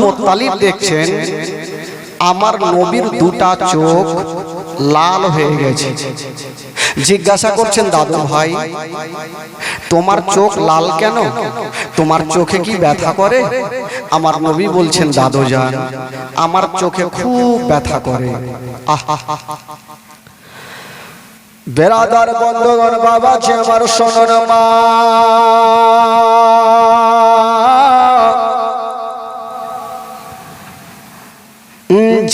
মোত্তালিব দেখছেন, আমার নবীর দুটা চোখ লাল হয়ে গেছে। জিজ্ঞাসা করছেন, দাদু ভাই, তোমার চোখ লাল কেন? তোমার চোখে কি ব্যথা করে? আমার নবী বলছেন, দাদু যান আমার চোখে খুব ব্যথা করে। আহা বেরাদার বন্ধগণ বাবা যে আমার শোনন মা।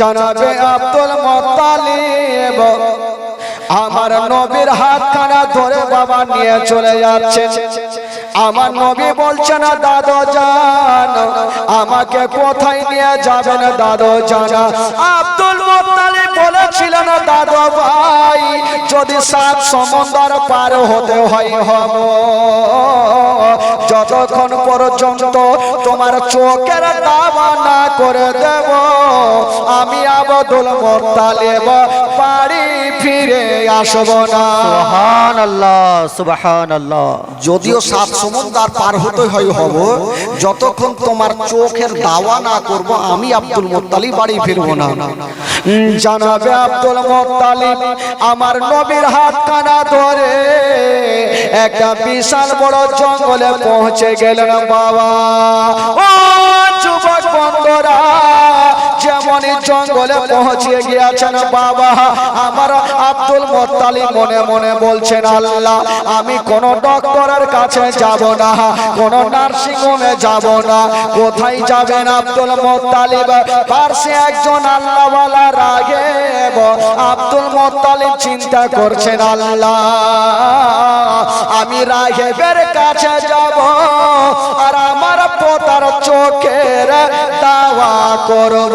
জানাবে আব্দুল মোত্তালিব। আমার নবীর হাতখানা ধরে বাবা নিয়ে চলে যাচ্ছে আমার নবী বলছে না দাদু জান, আমাকে কোথায় নিয়ে যাবেন, দাদু জানা? আব্দুল মোত্তালিব বলেছিলেন দাদু ভাই। যদি সাত সমুদ্র পার হতে হয় হব। যতক্ষণ পর্যন্ত তোমার চোখের দাবা না করে দেব আমি আবদুল মোত্তালিব বাড়ি ফিরে আসব না। সুবহান আল্লাহ সুবহান আল্লাহ যদিও সাত সমুদ্র পার হতে হয় হব যতক্ষণ তোমার চোখের দাওয়া না করব আমি আব্দুল মোত্তালিব বাড়ি ফিরবো না। জানাবে আব্দুল মোত্তালিব, আমার নবীর হাত কানা ধরে একটা বিশাল বড় জঙ্গলে পৌঁছে গেলেন বাবা। ও যুবক বন্ধুরা যেমনই জঙ্গলে পৌঁছে গিয়েছেন বাবা, আমার আব্দুল মোত্তালিব মনে মনে বলছেন, আল্লাহ, আমি কোন ডক্টরের কাছে যাব না, কোন নার্সিং হোমে যাব না। কোথায় যাবেন আব্দুল মোত্তালিব পার্শ্বে একজন আল্লাহওয়ালা রাগে আব্দুল মোত্তালিব চিন্তা করছেন, আল্লাহ, আমি রাগেবের কাছে যাব আর আমার পোতার চোখের দাওয়া করব।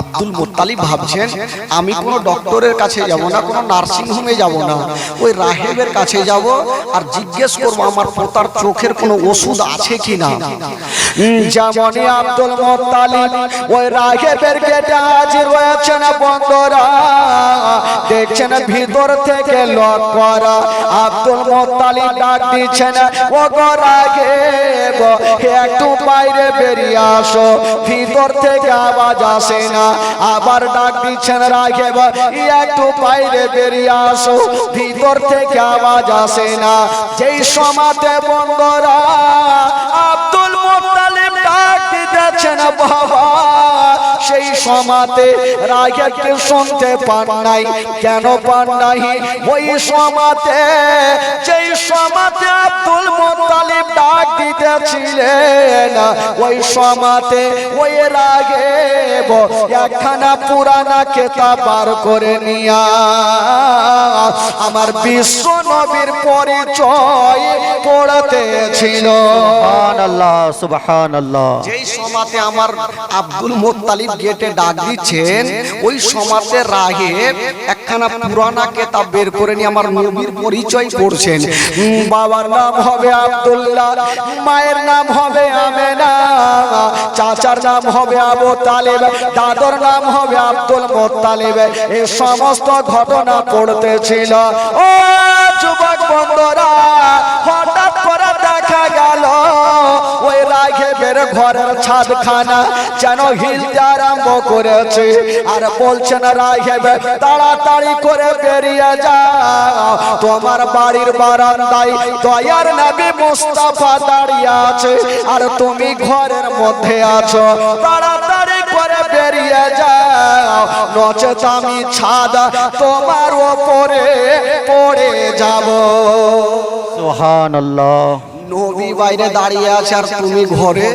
আব্দুল মোত্তালিব ভাবছেন, আমি কোনো ডক্টরের কাছে যাব না, কোনো নার্সিং হোমে যাব না। ওই রাহেবের কাছে যাব আর জিজ্ঞেস করব আমার পোতার চোখের কোনো ওষুধ আছে কি না আব্দুল মোত্তালিব, ওই রাহেবের গেটে হাজির রয়েছেন বন্ধুরা ভিতর থেকে লক করা। আব্দুল মোত্তালিব ডাক ও একটু বাইরে বেরিয়ে আসো। ভিতর থেকে আওয়াজ আসে না। আবার ডাক দিচ্ছেন রাখে একটু বাইরে বেরিয়ে আসো, ভিতর থেকে আওয়াজ আসে না। যেই সমাতে বন্ধরা আব্দুল মোতালিম ডাক দিতেছেন, বাবা সেই সমাতে রাগেবকে শুনতে পান নাই। কেন পান নাই ওই সমাতে যেই সমাতে আব্দুল মোত্তালিব ডাক দিতেছিলেন ওই সমাতে ওই রাগে একখানা পুরানা কেতাব বার করে নিয়া। আমার বিশ্ব নবীর পরিচয় পড়তে ছিল। সুবহান আল্লাহ যেই সমাতে আমার আব্দুল মোত্তালিব গেটে ডাক দিচ্ছেন, ওই সমাতে রাহেব একখানা পুরানা কেতাব বের করে নিয়ে আমার নবীর পরিচয় করছেন। বাবার নাম হবে আব্দুল্লাহ, মায়ের নাম হবে আমেনা, চাচার নাম হবে আবু তালেব, দাদর নাম হবে আব্দুল মোত্তালিব। এই সমস্ত ঘটনা পড়তেছিল। ও যুবক বন্ধুরা, হঠাৎ করে দেখা গেল ওই রাঘেবের ঘরের ছাদখানা যেন হিলতে আরম্ভ করেছে। আর বলছেন রাঘেব তাড়াতাড়ি করে বেরিয়ে যাও। তোমার বাড়ির বারান্দায় দয়ার নবী মুস্তাফা দাঁড়িয়ে আছে। আর তুমি ঘরের মধ্যে আছো। তাড়াতাড়ি করে বেরিয়ে যাও। নচেত আমি ছাদ তোমার ওপরে পড়ে যাব। সুবহান আল্লাহ নবী বাইরে দাঁড়িয়ে আছে আর তুমি ঘরে।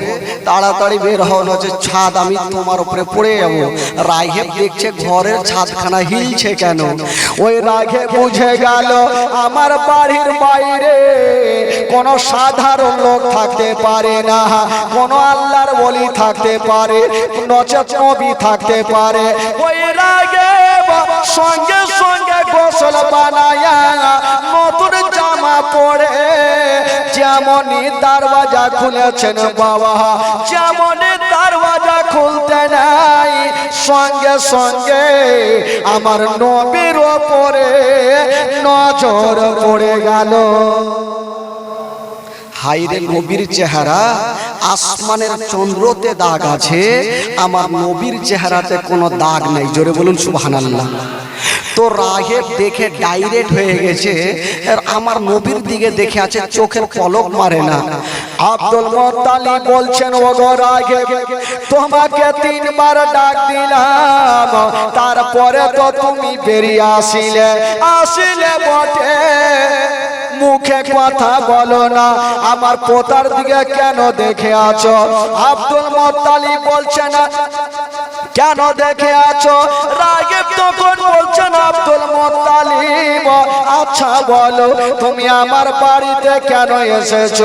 তাড়াতাড়ি বের হও হচ্ছে ছাদ আমি তোমার উপরে পড়ে যাব। রাঘে দেখছে ঘরের ছাদখানা হিলছে কেন? ওই রাঘে বুঝে গেল আমার বাড়ির বাইরে কোনো সাধারণ লোক থাকতে পারে না, কোনো আল্লাহর বলি থাকতে পারে নচেত নবী থাকতে পারে। ওই রাগে সঙ্গে সঙ্গে গোসল বানায়া নতুন জামা পরে যেমনই দরওয়াজা খুলেছেন বাবা, যেমনই দরওয়াজা খুলতে নাই, সঙ্গে সঙ্গে আমার নবীর ওপরে নজর পড়ে গেল। হাইরে নবীর চেহারা, আসমানের চন্দ্রতে দাগ আছে, আমার নবীর চেহারাতে কোনো দাগ নেই। জোরে বলুন, সুবহানাল্লাহ। তো রাহেব দেখে ডাইরেক্ট হয়ে গেছে। আর আমার নবীর দিকে দেখে আছে, চোখের পলক মারে না। আব্দুল মোত্তালি বলছেন ও গো রাহেব তোমাকে তিনবার ডাক দিলাম। তারপরে তো তুমি বেরিয়ে আসিলে। আসিলে বটে। মুখে কথা বলো না। আমার পোতার দিকে কেন দেখে আছো? আব্দুল মোত্তালি বলছেন কেন দেখে আছো রাগেব তখন বলছেন আব্দুল মোত্তালিব। আচ্ছা বলো, তুমি আমার বাড়িতে কেন এসেছ?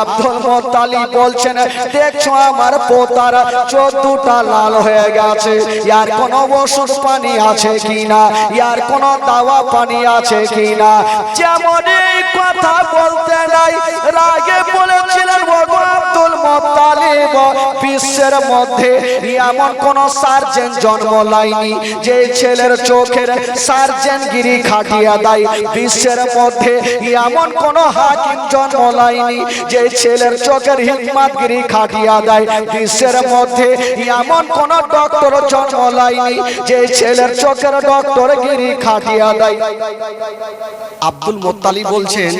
আব্দুল মোত্তালি বলছেন, দেখছ আমার পোতার চোদ্দটা লাল হয়ে গেছে। ইয়ার কোনো ওষুধ পানি আছে কিনা? ইয়ার কোনো দাওয়া পানি আছে কিনা? যেমন এই কথা বলতে নাই। রাগে বলেছিলেন ভগবান আব্দুল মোত্তালিব, বিশ্বের মধ্যে এমন কোন সার্জেন জন্ম লাইনি। যে ছেলের চোখের সার্জেন গিরি খাটিয়া দেয় বিশ্বের মধ্যে এমন কোন হাকিম জন্ম লাইনি। যে ছেলের চোখের হিকমাত গিরি খাটিয়া দেয় বিশ্বের মধ্যে এমন কোন ডক্টর জন্ম লাইনি। যে ছেলের চোখের ডক্টর গিরি খাটিয়া দেয় আব্দুল মোত্তালি বলছেন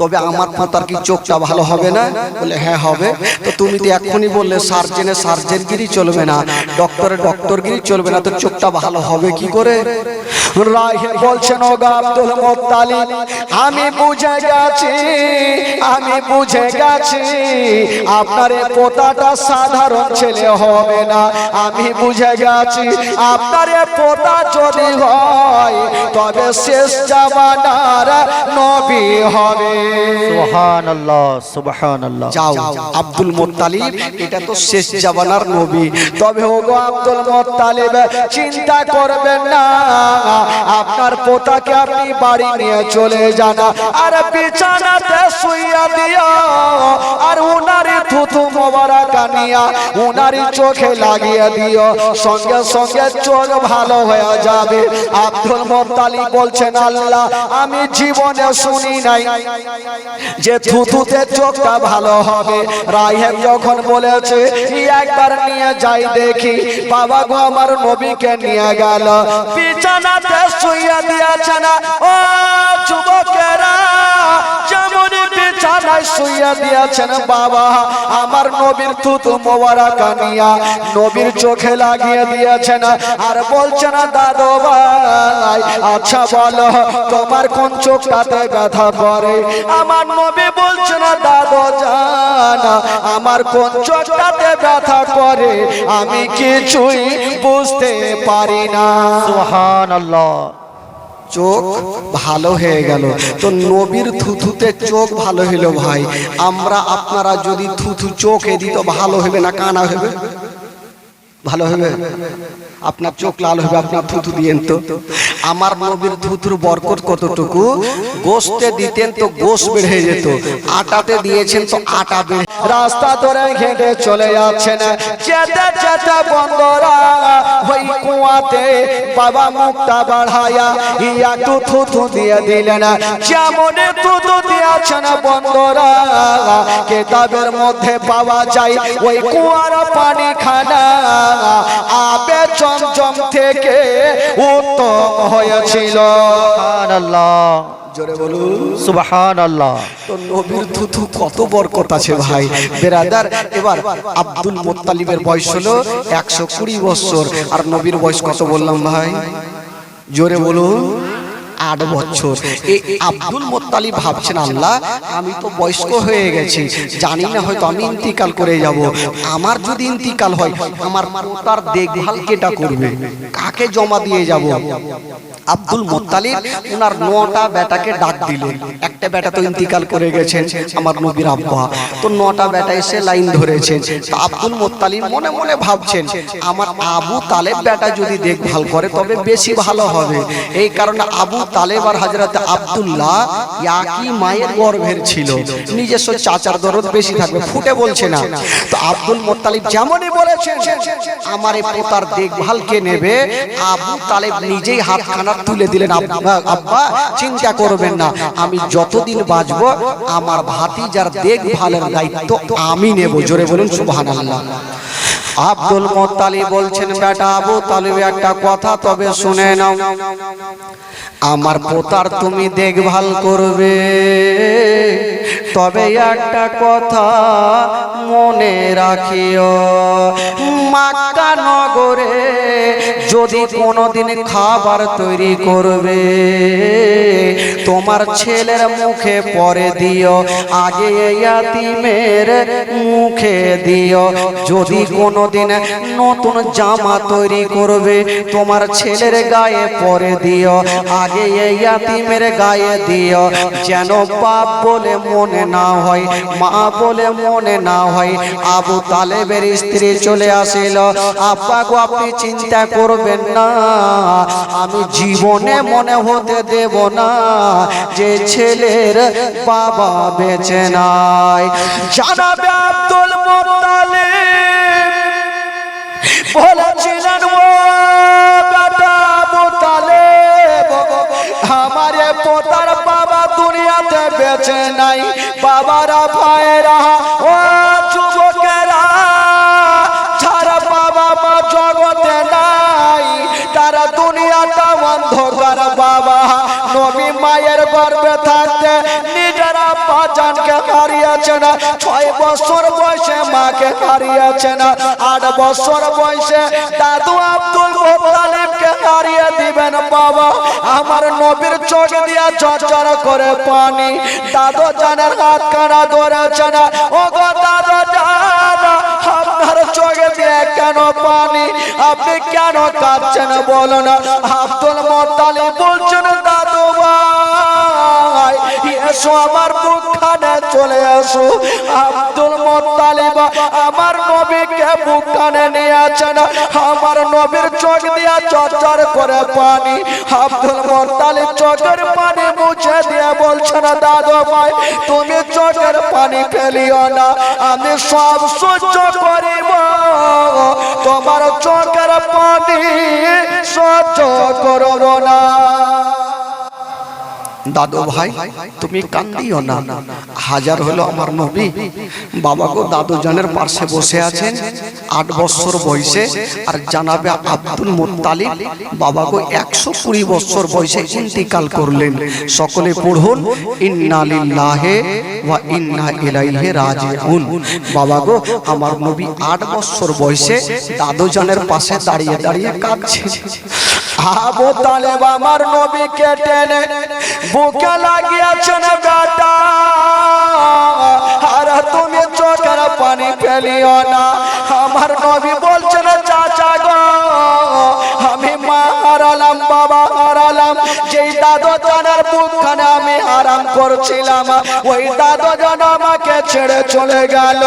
তবে আমার পোতার কি চোখটা ভালো হবে না? বলে হ্যাঁ হবে। তো তুমি তো এক্ষুনি বললে, সার্জেনে সার্জেনগিরি চলবে না, ডক্টরে ডক্টরগিরি চলবে না, তো চোখটা ভালো হবে কি করে? বলছেন আমি বুঝে গেছি, আমি বুঝে গেছি, আপনার পোতাটা সাধারণ ছেলে হবে না। আমি বুঝে গেছি, আপনার পোতা যদি হয়, তবে শেষ জামানার নবী হবে আপনার পোতাকে আপনি বাড়ি নিয়ে চলে যান। আর বিছানাতে শুইয়া দিও, আর উনারি থুথু মোবারক নিয়া উনারি চোখে লাগিয়ে দিও। সঙ্গে সঙ্গে চোখ ভালো হয়ে যাবে। আব্দুল মোত্তালিব বলছেন, আল্লাহ, আমি জীবনে শুনি নাই। যে থুতুতে চোখটা ভালো হবে। রাহেব যখন বলেছে একবার নিয়ে যাই দেখি। বাবা গো, আমার নবীকে নিয়ে গেল। বিছানাতে শুইয়া দিয়েছে না। ও যুবকেরা আমার নবীর থুতু মোবারক নিয়া নবীর চোখে লাগিয়ে দিয়েছেন। আর বলছে না, দাদু আচ্ছা বলো, তোমার কোন চোখটাতে ব্যথা করে? আমার নবী বলছে না, দাদু জানা, আমার কোন চোখটাতে ব্যথা করে? আমি কিছুই বুঝতে পারি না। সুবহান আল্লাহ চোখ ভালো হয়ে গেল। তো নবীর থুথুতে চোখ ভালো হলো ভাই। আমরা আপনারা যদি থুথু চোখে দিত ভালো হবে না, কানা হবে? ভালো হবে? আপনার চোখ লাল হবে আপনার থুথু দিয়েন তো। আমার নবীর থুথুর বরকত কতটুকু? গোস্তে দিতেন তো গোস বেড়ে যেত। আটাতে দিয়েছেন তো আটা বেড়ে। রাস্তা ধরে ঘেটে চলে যাচ্ছেন। যেতে যেতে বন্ধরা, ওই কুয়াতে বাবা মুখটা বাড়ায়া ইয়া টু থুথু দিয়ে দিলেন। যেমন থুথু দিয়েছেন বন্ধরা, কেতাবের মধ্যে পাওয়া যায়, ওই কুয়ার পানি খানা আবে চমচম থেকে উত্তম হয়েছিল। আল্লাহ জোরে বলুন। সুবহান আল্লাহ তো নবীর থুথু কত বরকত আছে ভাই। বেরাদার এবার আব্দুল মোত্তালিবের বয়স হলো একশো কুড়ি বছর। আর নবীর বয়স কত বললাম ভাই? জোরে বলুন। আট বছর। এই আব্দুল মোত্তালিব ভাবছেন আল্লাহ আমি তো বয়স্ক হয়ে গেছি জানি না হয়তো আমি ইন্তিকাল করে যাব। আমার যদি ইন্তিকাল হয় আমার তার দেখভাল কেটা করবে? কাকে জমা দিয়ে যাব? আব্দুল মোত্তালিব ওনার নটা বেটাকে ডাক দিলেন। একটা বেটা তো ইন্তিকাল করে গেছেন আমার নবীর আব্বা। তো নটা বেটা এসে লাইন ধরেছেন। তা আব্দুল মোত্তালিব মনে মনে ভাবছেন আমার আবু তালেব বেটা যদি দেখভাল করে তবে বেশি ভালো হবে। এই কারণে আবু হাজরত একই মায়ের গর্ভের ছিল। নিজস্ব চাচার দরদ বেশি থাকবে, ফুটে বলছে না। তো আব্দুল মোত্তালিব যেমনই বলেছেন, আমার এই পোতার নেবে? আবু তালেব নিজেই তুলে দিলেন আব্বা, চিন্তা করবেন না, আমি যতদিন বাঁচব, আমার ভাতিজার দেখভালের দায়িত্ব আমি নেব। জোরে বলুন, সুবহানাল্লাহ। আব্দুল মোত্তালিব বলছেন, বেটা আবু তালিব, একটা কথা তবে শুনে নাও। আমার পোতার তুমি দেখভাল করবে। তবে একটা কথা মনে রাখিও। মাক্কা নগরে যদি কোনোদিন খাবার তৈরি করবে, তোমার ছেলের মুখে পরে দিও, আগে ইয়াতিমের মুখে দিও। যদি কোনোদিন নতুন জামা তৈরি করবে। তোমার ছেলের গায়ে পরে দিও, আগে এই ইয়াতিমের গায়ে দিও। যেন বাপ বলে মনে না হয়, মা বলে মনে না হয়, আবু তালেবের স্ত্রী চলে আসিল। আব্বা গো, আপনি চিন্তা করবেন না, আমি জীবনে মনে হতে দেব না যে ছেলের বাবা বেঁচে নাই। জানাবে আব্দুল মোত্তালিব। বলেছিলেন ও বেটা তালেব আমার পোতার বাবা দুনিয়াতে বেঁচে নাই। বাবারা ভাইরা ও যুবকেরা, যারা বাবা মা জগতে নাই, তারা দুনিয়াটা অন্ধকার বাবা। নবী মায়ের গর্ভে থাকতে জানকে হারিয়েছে না, ছয় বছর বয়সে মাকে হারিয়েছে না, আট বছর বয়সে দাদু আব্দুল মোত্তালিবকে হারিয়ে দিবেন বাবা। আমার নবীর চোখ দিয়া চরচর করে পানি। দাদু জানের হাত কানা ধরেছে না। ও গো দাদু জান, আপনার চোখে দিয়ে কেন পানি? আপনি কেন কাঁদছেন বলো না? আব্দুল মোত্তালিব বলছেন এসো আমার বুকখানে চলে আসো। আব্দুল মোত্তালিব, আমার নবীকে বুকখানে নিয়েছেন আমার নবীর চোখ দিয়া চরচর করে পানি। আব্দুল মোত্তালিব চোখের পানি মুছে দিয়ে বলছেন দাদু ভাই, তুমি চোখের পানি ফেলিও না। আমি সব সহ্য করিব। তোমার চোখের পানি সহ্য করব না। দাদু ভাই, তুমি কান্দিও না। হাজার হলো আমার নবী। বাবা গো দাদু জানের পাশে বসে আছেন, আট বছর বয়সে। আর জানাবে আব্দুল মোত্তালিব, বাবা গো, একশো কুড়ি বছর বয়সে ইন্তিকাল করলেন। সকলে পড়ুন, ইন্না লিল্লাহে ওয়া ইন্না ইলাইহি রাজিউন। বাবা গো, আমার নবী আট বছর বয়সে দাদু জানের পাশে দাঁড়িয়ে দাঁড়িয়ে কাঁদছে। আবু তালেব আমার টেনে বুকে না বেটা। আর তুমি চোখের পানি ফেলিও না। আমার নবী বলছেন চাচা গো হারালাম, বাবা হারালাম। যেই দাদু জানার বুকখানে আমি আরাম করছিলাম, ওই দাদু জন আমাকে ছেড়ে চলে গেল।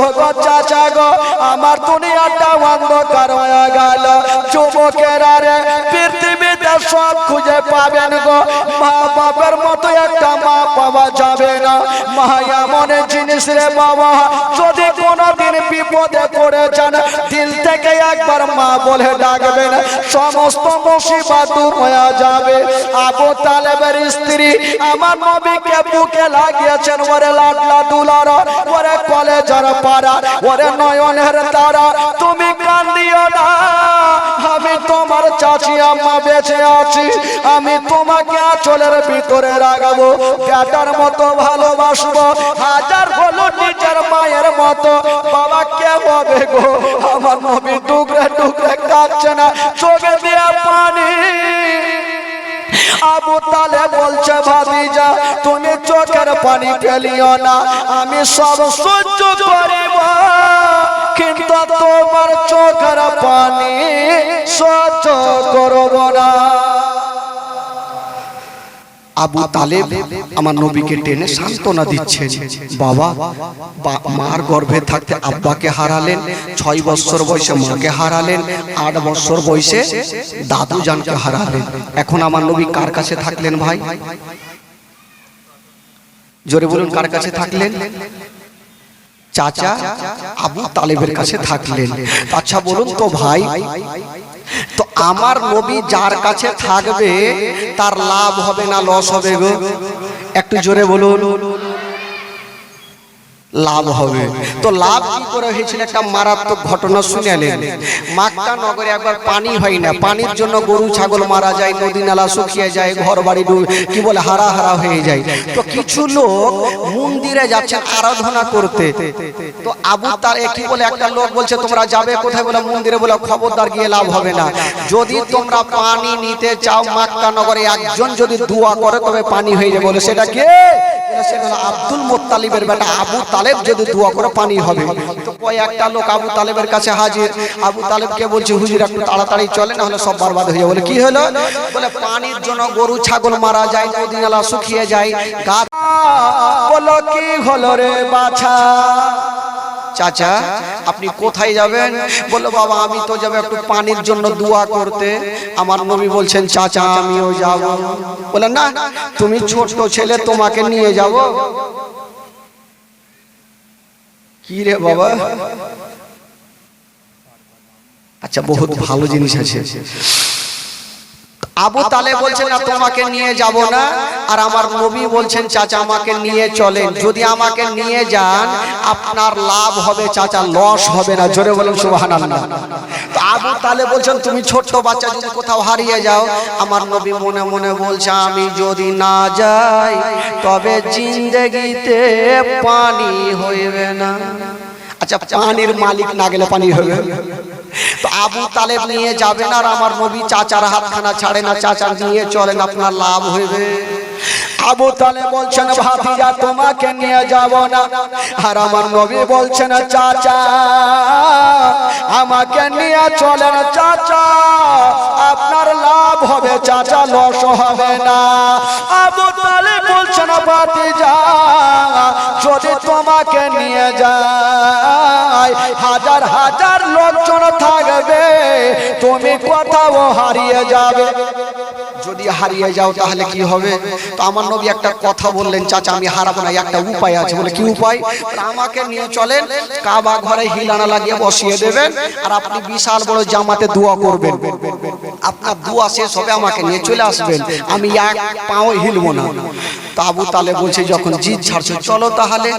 ও গো চাচা গো, আমার দুনিয়াটা অন্ধকার হয়ে গেল। যুবকেরা রে, পৃথিবীতে সব খুঁজে পাবেন গো। মা বাবার মতো একটা মা পাওয়া যাবে না। মা এমন জিনিস রে বাবা, যদি কোনোদিন বিপদে পড়ে যান, দিল থেকে একবার মা বলে ডাকবেন। সমস্ত মুসিবত দূর হয়ে যাবে। আবু তালেবের স্ত্রী আমার নবীকে বুকে লাগিয়েছেন। ওরে লাডলা দুলার ওরে কলেজের পাড়া ওরে নয়নের তারা তুমি কান্দিও না। আমি তোমার চাচি, আম্মা বেঁচে আছি। আমি তোমাকে আঁচলের ভিতরে রাখাবো বেটার মতো ভালোবাসবো। হাজার হলো নিজের মায়ের মতো। বাবা, কে হবে গো? আমার নবী টুকরে টুকরে কাঁদছে না। চোখে দিয়ে পানি। আবু তালে বলছে ভাবিজা তুমি চোখের পানি ফেলিও না। আমি সব সহ্য করিব। তোমার চোখের পানি সহ্য করব না। আবু তালেব আমার নবীকে টেনে সান্ত্বনা দিচ্ছেন। বাবা মার গর্ভে থাকতে আব্বাকে হারালেন, ছয় বছর বয়সে মাকে হারালেন, আট বছর বয়সে দাদু জানকে হারালেন। এখন আমার নবী কার কাছে থাকলেন ভাই? জোরে বলুন, কার কাছে থাকলেন? চাচা আবু তালেবের কাছে থাকলেন। আচ্ছা বলুন তো ভাই, তো আমার নবী যার কাছে থাকবে, তার লাভ হবে না, লস হবে গো? একটু জোরে বলুন। লাভ হবে। তো লাভ কি করে হয়েছিল একটা মারাত্মক ঘটনা শুনেলেন মাক্কা নগরে একবার পানি হয় না, পানির জন্য গরু, ছাগল মারা যায়, নদী নালা শুকিয়ে যায় ঘর বাড়ি কি বলে হারা হারা হয়ে যায়। তো কিছু লোক মন্দিরে যাচ্ছে আরাধনা করতে। তো আবু তার কি বলে, একটা লোক বলছে, তোমরা যাবে কোথায়? বলে, মন্দিরে বলে, খবরদার গিয়ে লাভ হবে না। যদি তোমরা পানি নিতে চাও মাক্কা নগরে, একজন যদি দোয়া করে, তবে পানি হয়ে যাবে। বলে, সেটা কে? সেটা আব্দুল মোত্তালিবের বেটা আবু তালেব যদি দোয়া করে পানি হবে। তো কয়েকটা লোক আবু তালেবের কাছে হাজির। আবু তালেবকে বলছে, হুজুর, একটু তাড়াতাড়ি চলে না হলে সব বরবাদ হয়ে বলে, কি হলো? বলে, পানির জন্য গরু, ছাগল মারা যায় নদী নালা শুকিয়ে যায় গাছ বলো, কি হলো রে বাছা? চাচা, আপনি কোথায় যাবেন? বলল, বাবা, আমি তো যাব একটু পানির জন্য দোয়া করতে। আমার নবী বলছেন, চাচা, আমিও যাব। বলেন না, তুমি ছোট ছেলে, তোমাকে নিয়ে যাব। কি রে বাবা? আচ্ছা বহুত ভালো জিনিস আছে। আবু তালে বলছেন না তোমাকে নিয়ে যাব না। আর আমার নবী বলছেন, চাচা আমাকে নিয়ে চলেন। যদি আমাকে নিয়ে যান, আপনার লাভ হবে, চাচা, লস হবে না। জোরে বলেন, সুবহানাল্লাহ। তো আবু তালে বলছেন, তুমি ছোট্ট বাচ্চা, যদি কোথাও হারিয়ে যাও। আমার নবী মনে মনে বলছে, আমি যদি না যাই, তবে জিন্দগিতে পানি হইবে না। আচ্ছা পানির মালিক না গেলে পানি হবে তো আবু তালেব নিয়ে যাবেন আর আমার নবী চাচার হাতখানা ছাড়ে না চাচা নিয়ে চলেন, আপনার লাভ হইবে। আবু তালে বলছেন, ভাতিজা, তোমাকে নিয়ে যাব না। আর আমার নবী বলছেন, চাচা, আমাকে নিয়ে চলেন, চাচা, আপনার লাভ হবে, চাচা, লস হবে না। আবু তালে বলছেন, ভাতিজা, যদি তোমাকে নিয়ে যায় হাজার হাজার লোকজন থাকবে, তুমি কোথাও হারিয়ে যাবে। যদি হারিয়ে যাও তাহলে কি হবে? তো আমার নবী একটা কথা বললেন, চাচা, আমি হারাবো না একটা উপায় আছে। বলে, কি উপায়? আমাকে নিয়ে চলেন, কাবা ঘরে হিলানা লাগিয়ে বসিয়ে দেবেন, আর আপনি বিশাল বড় জামাতে দোয়া করবেন। আপনার দোয়া শেষ হবে, আমাকে নিয়ে চলে আসবেন। আমি এক পাও হিলবো না। আবু তালে বলছে, যখন জিদ ছাড়ছে, চলো তাহলে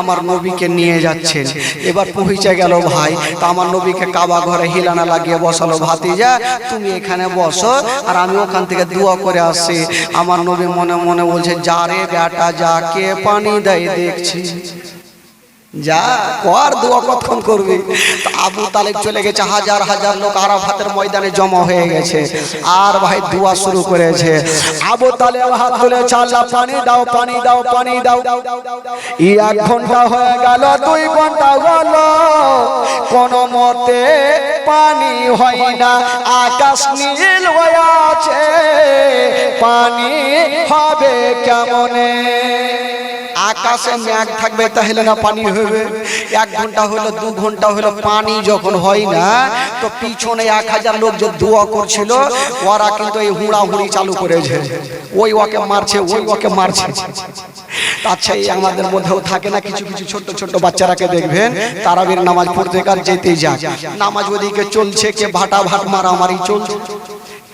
আমার নবীকে নিয়ে যাচ্ছেন। এবার পৌঁছে গেল, ভাই, তা আমার নবীকে কাবা ঘরে হিলানা লাগিয়ে বসালো, ভাতিজা, তুমি এখানে বসো আর আমি ওখান থেকে দোয়া করে আসি আমার নবী মনে মনে বলছে যারে বেটা যাকে পানি দেয় দেখছি। যা কর, দোয়া কতক্ষণ করবি? আবু তালেব চলে গেছে, হাজার হাজার লোক আরাফাতের ময়দানে জমা হয়ে গেছে। আর ভাই দোয়া শুরু করেছে। আবু তালেব হাত তুলে আল্লাহ, পানি দাও পানি দাও পানি দাও। ই এক ঘণ্টা হয়ে গেল, দুই ঘণ্টা হল। কোন মতে পানি হয় না, আকাশ নীল হয়ে আছে। পানি হবে কেমনে? আকাশে মেঘ থাকবে তাহলে না পানি হবে এক ঘণ্টা হলো, দু ঘণ্টা হলো পানি যখন হয় না, তো পিছনে এক হাজার লোক যে দোয়া করছিল, ওরা কিন্তু এই হুড়া হুড়ি চালু করেছে। ওই ওকে মারছে, ওই ওকে মারছে। আচ্ছা এই আমাদের মধ্যেও থাকে না, কিছু কিছু ছোট ছোট বাচ্চারাকে দেখবেন, তারাবির নামাজ পড়তে কার যেতেই যাক। নামাজ ওদিকে চলছে, কে ভাটা ভাট মারামারি চলছে,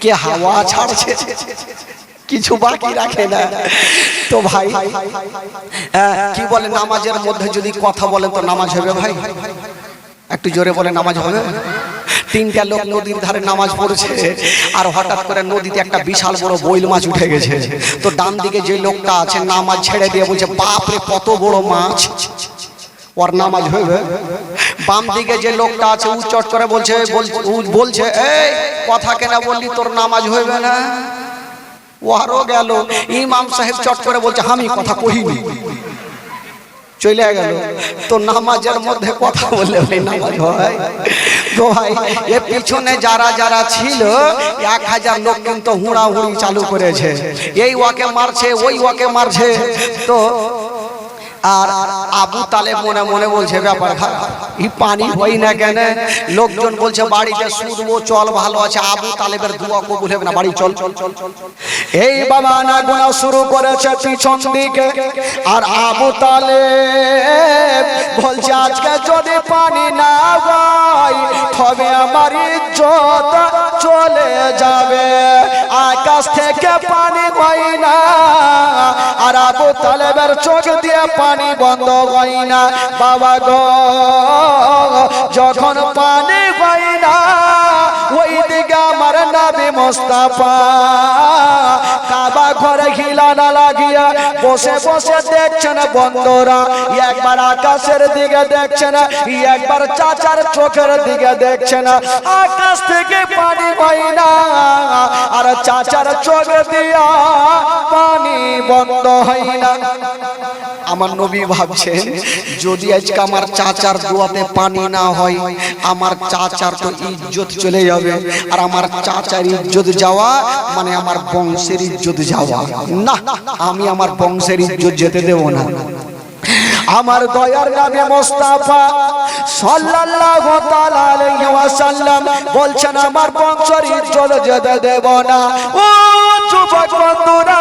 কে হাওয়া ছাড়ছে। কিছু বাকি রাখে না। তো ভাই কি বলে, নামাজের মধ্যে যদি কথা বলেন তো নামাজ হবে ভাই? একটু জোরে বলে নামাজ হবে? তিনটা লোক নদীর ধারে নামাজ পড়েছে, আর হঠাৎ করে নদীতে একটা বিশাল বড় বইল মাছ উঠে গেছে। তো ডান দিকে যে লোকটা আছে, নামাজ ছেড়ে দিয়ে বলছে বাপরে কত বড় মাছ। ওর নামাজ হইবে। বাম দিকে যে লোকটা আছে, উ চট করে বলছে, বল- বলছে, এই, কথা কেনা বললি? তোর নামাজ হইবে না? ও আরও গেল। ইমাম সাহেব চট করে বলছে, আমি কথা কহিনি। চলে গেল। তো নামাজের মধ্যে কথা বলে নামাজ হয়। তো ভাই, এ পিছনে যারা যারা ছিল, এক হাজার লোক কিন্তু হুড়াহুড়ি চালু করেছে। এই ওয়াকে মারছে, ওই ওয়াকে মারছে। তো আর আবু তালে মনে মনে বলছে ব্যাপার খারাপ এই পানি হই না কেন? লোকজন বলছে, বাড়িতে শুধবো চল ভালো আছে। আবু তালেবের দুয়া কবুল হবে না, বাড়ি চল। চল চল চল এই বাবা না গোনা শুরু করেছে পিছন দিকে, আর আবু তালে বলছে, আজকে যদি পানি না হয় তবে আমার ইজ্জত চলে যাবে। আকাশ থেকে পানি হয় না। আর আবু তালেবের চোখ দিয়ে পানি বন্ধ হয় না। বাবা গো, যখন পানি হয় না ওই দিকে আমার নাবি মোস্তাফা কাবা ঘরে খিলানা লাগিয়া বসে বসে দেখছেন বন্ধরা। একবার আকাশের দিকে দেখছেন, একবার চাচার চোখের দিকে দেখছেন। আকাশ থেকে পানি আর চাচার চোখ দিয়া পানি বন্ধ হয় না আমার নবী ভাবছেন, যদি আজকে আমার চাচার দোয়াতে পানি না হয়, আমার চাচার তো ইজ্জত চলে যাবে। আর আমার চাচার ইজ্জত যাওয়া মানে আমার বংশের ইজ্জত যাওয়া। না, আমি আমার বংশের ইজ্জত যেতে দেব না। আমার দয়ার নামে মোস্তাফা সাল্লাল্লাহু তাআলা আলাইহি ওয়াসাল্লাম বলছেন, আমার বংশের ইজ্জত যেতে দেব না। ও যুবক বন্ধুরা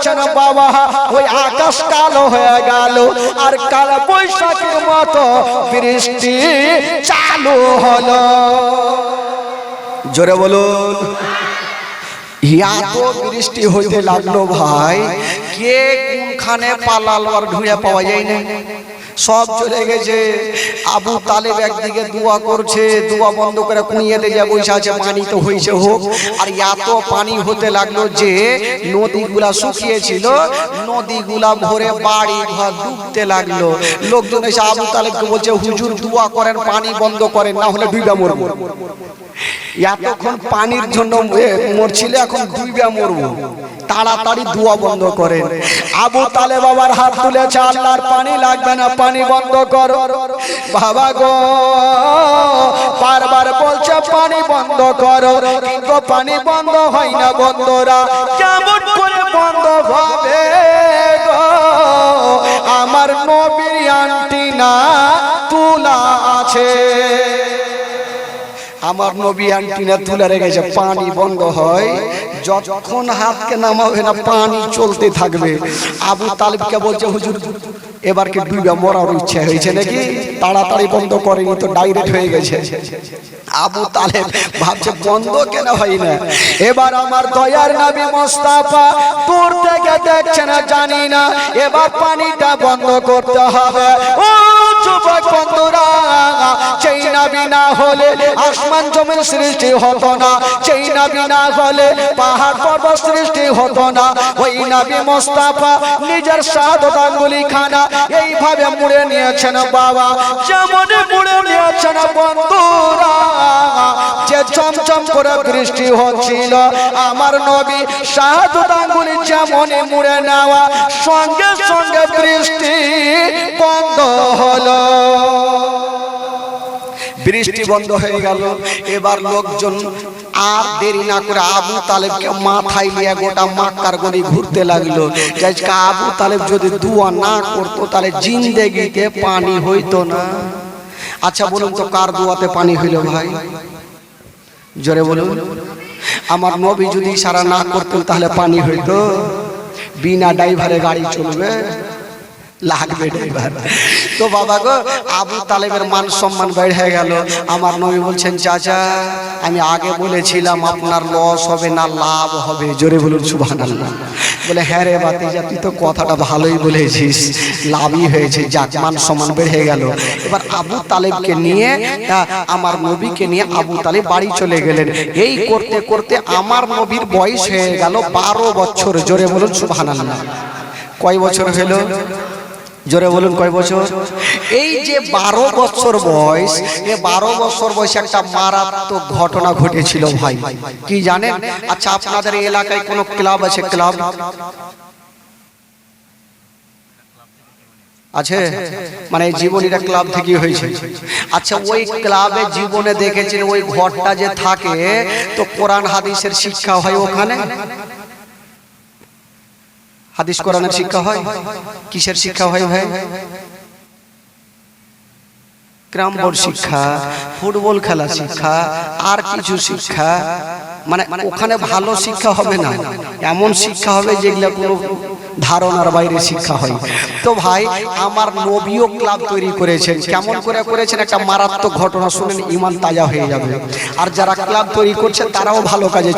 করেছেন বাবা, ওই আকাশ কালো হয়ে গেল আর কাল বৈশাখের মতো বৃষ্টি চালু হলো। জোরে বলুন বৃষ্টি হইতে লাগল ভাই, কে কোনখানে পালালো আর ঘুরে পাওয়া যায় না সব চলে গেছে। আবু তালেব একদিকে দোয়া করছে, দোয়া বন্ধ করে কুঁইয়েতে যা বসে আছে, পানি তো হয়েছে হোক। আর এত পানি হতে লাগল যে নদীগুলা শুকিয়েছিল, নদীগুলা ভরে বাড়ি ঘর ডুবতে লাগল। লোকজন এসে আবু তালেবকে বলছে, হুজুর, দোয়া করেন, পানি বন্ধ করেন, না হলে ডুইবা মরবো। এতক্ষণ পানির জন্য মরছিলে, এখন ডুইবা মরবো। তাড়াতাড়ি দোয়া বন্ধ করেন আবু তালে বাবার হাত তুলেছে, আল্লাহর পানি লাগবে না, পানি বন্ধ করো। বাবা গো, বারবার বলছে, পানি বন্ধ করো। কিন্তু পানি বন্ধ হয় না, বন্ধরা, কেমন করে বন্ধ হবে গো? আমার নবীর আন্টি না তুলা আছে। আমার নবী আন্টিনা তুলে রেখেছে, পানি বন্ধ হয়। যতক্ষণ হাতকে নামাবে না, পানি চলতে থাকবে। আবু তালিবকে বলছে, হুজুর, এবার কি ডুবে মরার ইচ্ছে হয়েছে নাকি? তাড়াতাড়ি বন্ধ করেনি তো ডাইরেক্ট হয়ে গেছে। আবু তালেব ভাবছে, বন্ধ কেন হয় না? এবার আমার দয়ার নবী মোস্তাফা দূর থেকে দেখছে না, জানি না। এবার পানিটা বন্ধ করতে হবে। ও যুবক বন্ধুরা না হলে আসমান জমিন সৃষ্টি হতো না। সেই নবী না হলে পাহাড় পর্বত সৃষ্টি হতো না। ওই নবী মোস্তাফা নিজের আঙ্গুলি খানা এইভাবে মুড়ে নিয়েছেন বাবা। যেমন মুড়ে নিয়েছেন বন্ধুরা, যে চমচম করে বৃষ্টি হচ্ছিল, আমার নবী সাদত আঙ্গুলি যেমন মুড়ে নেওয়া, সঙ্গে সঙ্গে বৃষ্টি বন্ধ হলো। বৃষ্টি বন্ধ হয়ে গেল। এবার লোকজন আর দেরি না করে আবু তালেবকে মাথায় নিয়ে গোটা মাক্কার গলি ঘুরতে লাগল। আজকে আবু তালেব যদি দুয়া না করতো, তাহলে জিন্দেগিতে পানি হইতো না। আচ্ছা বলুন তো কার দুয়াতে পানি হইল ভাই? জোরে বলুন। আমার নবী যদি সারা না করতেন, তাহলে পানি হইতো? বিনা ড্রাইভারে গাড়ি চলবে। লাগবে তো বাবা গো, আবু তালেবের মান সম্মান বেড়ে গেল। আমার নবী বলছেন, চাচা, আমি আগে বলেছিলাম আপনার লস হবে না, লাভ হবে। জোরে বলুন, সুবহানাল্লাহ। বলে হ্যাঁ রে বাতিজা তুই তো কথাটা ভালোই বলেছিস। লাভই হয়েছে, যাক, মান সম্মান বেড়ে গেল। এবার আবু তালেবকে নিয়ে আমার নবীকে নিয়ে আবু তালেব বাড়ি চলে গেলেন। এই করতে করতে আমার নবীর বয়স হয়ে গেল বারো বছর। জোরে বলুন, সুবহানাল্লাহ। কয় বছর হলো? জোরে বলুন কয় বছর? এই যে বারো বছর বয়স এ বারো বছর বয়সে একটা মারাত্মক ঘটনা ঘটেছিল ভাই। কি জানেন? আচ্ছা আপনাদের এলাকায় কোনো ক্লাব আছে? ক্লাব? আছে? মানে জীবনীটা ক্লাব থেকে হয়েছে। আচ্ছা ওই ক্লাবে জীবনে দেখেছেন ওই ঘরটা যে থাকে, তো কোরআন হাদিসের শিক্ষা হয় ওখানে? হাদিস কোরআনের শিক্ষা হয়? কিসের শিক্ষা হয় ভাই? গ্রাম বোর্ড শিক্ষা ফুটবল খেলা শিক্ষা আর কিছু শিক্ষা। মানে ওখানে ভালো শিক্ষা হবে না। এমন শিক্ষা হবে যেগুলো কোনো ধারণার বাইরে শিক্ষা হয়। তো ভাই আমার নবীও ক্লাব তৈরি করেছেন। কেমন করে করেছেন? একটা মারাত্মক ঘটনা শুনেন ইমান তাজা হয়ে যাবে। আর যারা ক্লাব তৈরি করছে তারাও ভালো কাজে